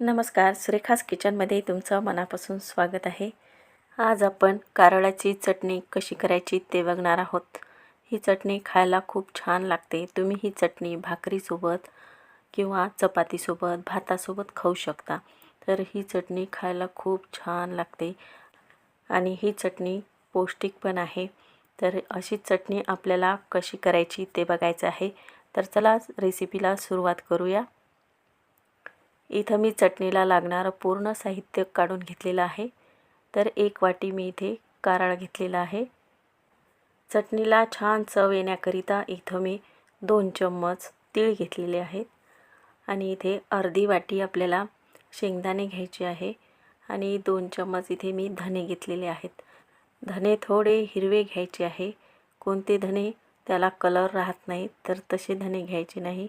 नमस्कार सुरेखास किचनमध्ये तुमचं मनापासून स्वागत आहे. आज आपण कारळाची चटणी कशी करायची ते बघणार आहोत. ही चटणी खायला खूप छान लागते. तुम्ही ही चटणी भाकरीसोबत किंवा चपातीसोबत भातासोबत खाऊ शकता. तर ही चटणी खायला खूप छान लागते. आणि ही चटणी पौष्टिक पण आहे. तर अशी चटणी आपल्याला कशी करायची ते बघायचं आहे. तर चला रेसिपीला सुरुवात करूया. इथं मी चटणीला लागणारं पूर्ण साहित्य काढून घेतलेलं आहे. तर एक वाटी मी इथे कारळ घेतलेला आहे. चटणीला छान चव येण्याकरिता इथं मी दोन चम्मच तीळ घेतलेले आहेत. आणि इथे अर्धी वाटी आपल्याला शेंगदाणे घ्यायचे आहे. आणि दोन चम्मच इथे मी धने घेतलेले आहेत. धने थोडे हिरवे घ्यायचे आहे. कोणते धने त्याला कलर राहत नाही तर तसे धने घ्यायचे नाही.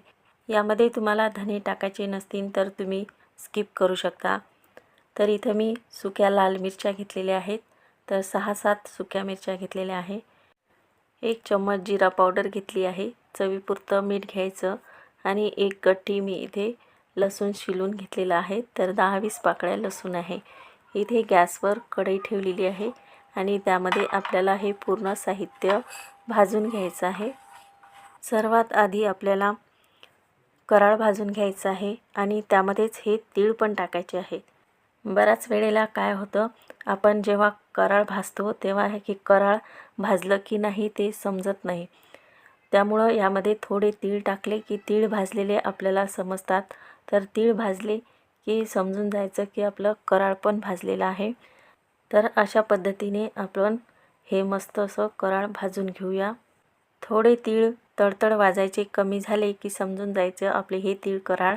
यामध्ये तुम्हाला धने टाकायचे नसतील तर तुम्ही स्किप करू शकता. तर इथं मी सुक्या लाल मिरच्या घेतलेल्या आहेत. तर सहा सात सुक्या मिरच्या घेतलेल्या आहे. एक चम्मच जिरा पावडर घेतली आहे. चवीपुरतं मीठ घ्यायचं आणि एक गठ्ठी मी इथे लसूण शिलून घेतलेला आहे. तर दहा वीस पाकळ्या लसूण आहे. इथे गॅसवर कढई ठेवलेली आहे आणि त्यामध्ये आपल्याला हे पूर्ण साहित्य भाजून घ्यायचं आहे. सर्वात आधी आपल्याला कराळ भाजून घ्यायचं आहे आणि त्यामध्येच हे तीळ पण टाकायचे आहे. बऱ्याच वेळेला काय होतं आपण जेव्हा कराळ भाजतो तेव्हा हे की कराळ भाजलं की नाही ते समजत नाही. त्यामुळं यामध्ये थोडे तीळ टाकले की तीळ भाजलेले आपल्याला समजतात. तर तीळ भाजले की समजून जायचं की आपलं कराळ पण भाजलेलं आहे. तर अशा पद्धतीने आपण हे मस्त असं कराळ भाजून घेऊया. थोडे तीळ तडतड वाजायचे कमी झाले की समजून जायचं. आपले हे तीळ कराळ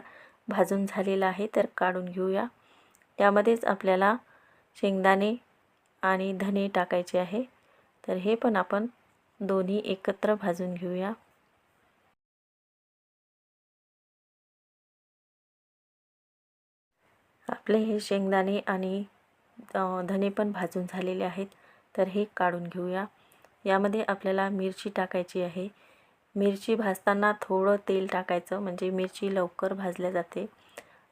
भाजून झालेलं आहे तर काढून घेऊया. त्यामध्येच आपल्याला शेंगदाणे आणि धने टाकायचे आहे. तर हे पण आपण दोन्ही एकत्र भाजून घेऊया. आपले हे शेंगदाणे आणि धने पण भाजून झालेले आहेत. तर हे काढून घेऊया. यामध्ये आपल्याला मिरची टाकायची आहे. मिरची भाजताना थोडं तेल टाकायचं म्हणजे मिरची लवकर भाजल्या जाते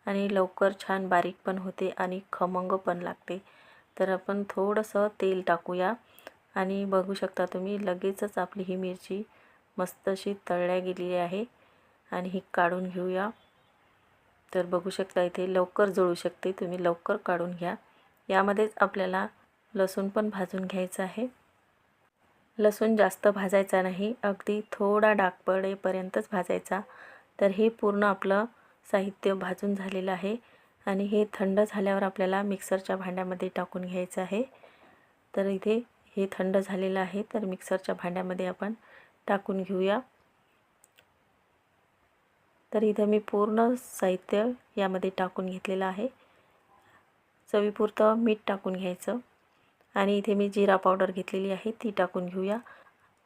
आणि लवकर छान बारीक पण होते आणि खमंग पण लागते. तर आपण थोडंसं तेल टाकूया आणि बघू शकता तुम्ही लगेचच आपली ही मिरची मस्त अशी तळल्या गेलेली आहे आणि ही काढून घेऊया. तर बघू शकता इथे लवकर जळू शकते तुम्ही लवकर काढून घ्या. यामध्येच आपल्याला लसूण पण भाजून घ्यायचं आहे. लसूण जास्त भाजायचा नाही अगदी थोडा डाग पडेपर्यंतच भाजायचा. तर हे पूर्ण आपलं साहित्य भाजून झालेलं आहे आणि हे थंड झाल्यावर आपल्याला मिक्सरच्या भांड्यामध्ये टाकून घ्यायचं आहे. तर इथे हे थंड झालेलं आहे तर मिक्सरच्या भांड्यामध्ये आपण टाकून घेऊया. तर इथं मी पूर्ण साहित्य यामध्ये टाकून घेतलेलं आहे. चवीपुरतं मीठ टाकून घ्यायचं. आणि इथे मी जिरा पावडर घेतलेली आहे ती टाकून घेऊया.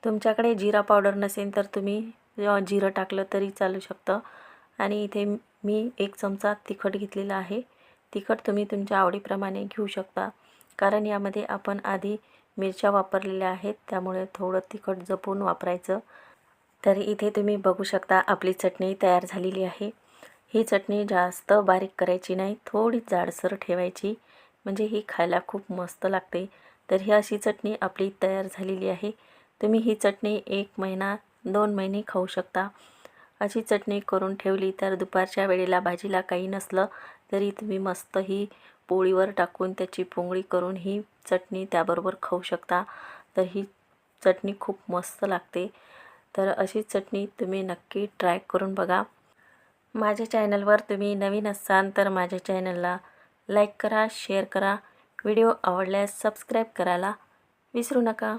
तुमच्याकडे जिरा पावडर नसेल तर तुम्ही जिरं टाकलं तरी चालू शकतं. आणि इथे मी एक चमचा तिखट घेतलेला आहे. तिखट तुम्ही तुमच्या आवडीप्रमाणे घेऊ शकता. कारण यामध्ये आपण आधी मिरच्या वापरलेल्या आहेत त्यामुळे थोडं तिखट जपून वापरायचं. तर इथे तुम्ही बघू शकता आपली चटणी तयार झालेली आहे. ही चटणी जास्त बारीक करायची नाही थोडी जाडसर ठेवायची. म्हणजे ही खायला खूप मस्त लागते. तर ही अशी चटणी आपली तयार झालेली आहे. तुम्ही ही चटणी एक महिना दोन महिने खाऊ शकता. अशी चटणी करून ठेवली तर दुपारच्या वेळेला भाजीला काही नसलं तरी तुम्ही मस्त ही पोळीवर टाकून त्याची पोंगळी करून ही चटणी त्याबरोबर खाऊ शकता. तर ही चटणी खूप मस्त लागते. तर अशी चटणी तुम्ही नक्की ट्राय करून बघा. माझ्या चॅनलवर तुम्ही नवीन असाल तर माझ्या चॅनलला लाईक करा शेअर करा. व्हिडिओ आवडल्यास सबस्क्राईब करायला विसरू नका.